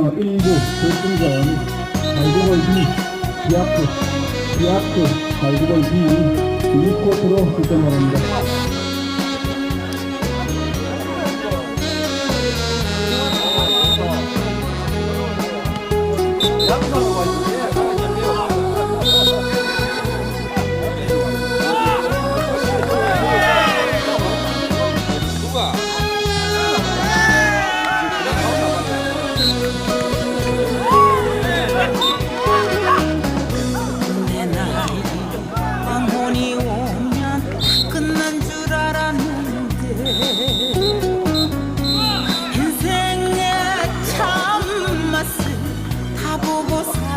1부 결승전 발구벌 B 기아크 기아크 발구벌 B 2코트로 출전 바랍니다. 양상으로 가지고 인생의 참 맛을 다 보고 살